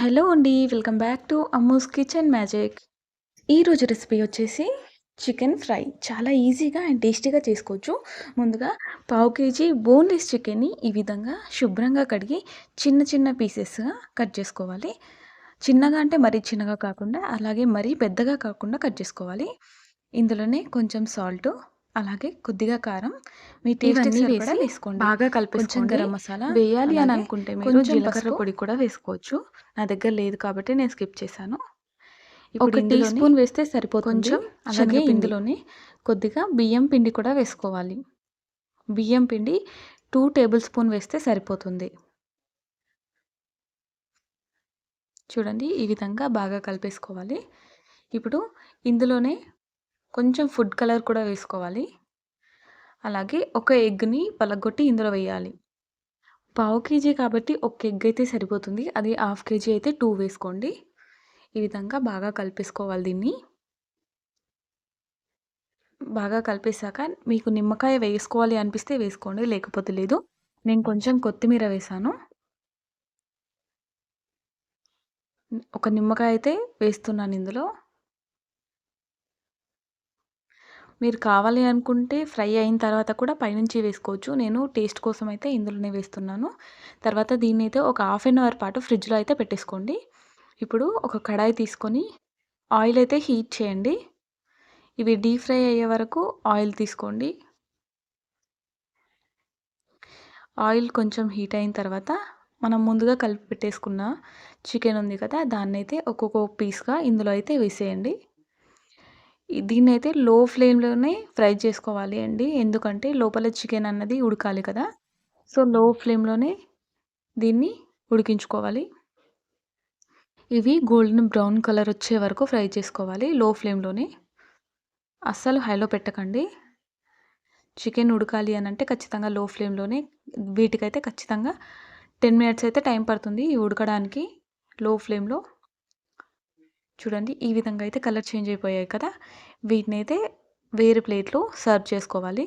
Hello అండి welcome back to Ammu's kitchen magic. ఈరోజు recipe వచ్చేసి చికెన్ ఫ్రై. చాలా ఈజీగా అండ్ టేస్టీగా చేసుకోవచ్చు. ముందుగా పావు కేజీ బోన్లెస్ చికెన్ని ఈ విధంగా శుభ్రంగా కడిగి చిన్న చిన్న పీసెస్గా కట్ చేసుకోవాలి. చిన్నగా అంటే మరీ చిన్నగా కాకుండా అలాగే మరీ పెద్దగా కాకుండా కట్ చేసుకోవాలి. ఇందులోనే కొంచెం సాల్ట్ అలాగే కొద్దిగా కారం మీ టేస్ట్ వేసి వేసుకోండి. బాగా కొంచెం కలిపేసుకోండి గరం మసాలా వేయాలి అని అనుకుంటే మీరు జీలకర్ర. పొడి కూడా వేసుకోవచ్చు. నా దగ్గర లేదు కాబట్టి నేను స్కిప్ చేశాను. ఒక టీ స్పూన్ వేస్తే సరిపోతుంది. కొంచెం అలాగే. ఇందులోనే కొద్దిగా బియ్యం పిండి కూడా వేసుకోవాలి. బియ్యం పిండి టూ టేబుల్ స్పూన్ వేస్తే సరిపోతుంది. చూడండి ఈ విధంగా బాగా కలిపేసుకోవాలి. ఇప్పుడు ఇందులోనే కొంచెం ఫుడ్ కలర్ కూడా వేసుకోవాలి. అలాగే ఒక ఎగ్ని పలగొట్టి ఇందులో వేయాలి. పావు కేజీ కాబట్టి ఒక ఎగ్ అయితే సరిపోతుంది. అది హాఫ్ కేజీ అయితే టూ వేసుకోండి. ఈ విధంగా బాగా కలిపేసుకోవాలి దీన్ని. బాగా కలిపేశాక మీకు నిమ్మకాయ వేసుకోవాలి అనిపిస్తే వేసుకోండి లేకపోతే లేదు. నేను కొంచెం కొత్తిమీర వేసాను ఒక నిమ్మకాయ అయితే వేస్తున్నాను ఇందులో. మీరు కావాలి అనుకుంటే ఫ్రై అయిన తర్వాత కూడా పైనుంచి వేసుకోవచ్చు. నేను టేస్ట్ కోసం అయితే ఇందులోనే వేస్తున్నాను. తర్వాత దీన్ని అయితే ఒక హాఫ్ అన్ అవర్ పాటు ఫ్రిడ్జ్లో అయితే పెట్టేసుకోండి. ఇప్పుడు ఒక కడాయి తీసుకొని ఆయిల్ అయితే హీట్ చేయండి. ఇవి డీప్ ఫ్రై అయ్యే వరకు ఆయిల్ తీసుకోండి. ఆయిల్ కొంచెం హీట్ అయిన తర్వాత మనం ముందుగా కలిపి పెట్టేసుకున్న చికెన్ ఉంది కదా దాన్ని అయితే ఒక్కొక్క పీస్గా ఇందులో అయితే వేసేయండి. దీన్ని అయితే లో ఫ్లేమ్లోనే ఫ్రై చేసుకోవాలి అండి. ఎందుకంటే లోపల చికెన్ అన్నది ఉడకాలి కదా. సో లో ఫ్లేమ్లోనే దీన్ని ఉడికించుకోవాలి. ఇవి గోల్డెన్ బ్రౌన్ కలర్ వచ్చే వరకు ఫ్రై చేసుకోవాలి లో ఫ్లేమ్లోనే. అస్సలు హైలో పెట్టకండి. చికెన్ ఉడకాలి అని అంటే ఖచ్చితంగా లో ఫ్లేమ్లోనే వీటికైతే ఖచ్చితంగా టెన్ మినిట్స్ అయితే టైం పడుతుంది ఉడకడానికి లో ఫ్లేమ్లో. చూడండి ఈ విధంగా అయితే కలర్ చేంజ్ అయిపోయాయి కదా. వీటిని అయితే వేరే ప్లేట్లో సర్వ్ చేసుకోవాలి.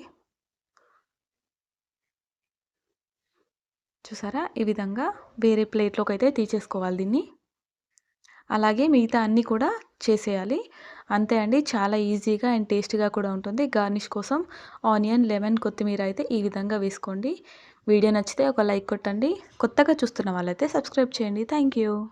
చూసారా? ఈ విధంగా వేరే ప్లేట్లోకి అయితే తీసేసుకోవాలి దీన్ని. అలాగే మిగతా అన్నీ కూడా చేసేయాలి. అంతే అండి చాలా ఈజీగా అండ్ టేస్టీగా కూడా ఉంటుంది. గార్నిష్ కోసం ఆనియన్ లెమన్ కొత్తిమీర అయితే ఈ విధంగా వేసుకోండి. వీడియో నచ్చితే ఒక లైక్ కొట్టండి. కొత్తగా చూస్తున్న వాళ్ళైతే సబ్స్క్రైబ్ చేయండి. Thank you.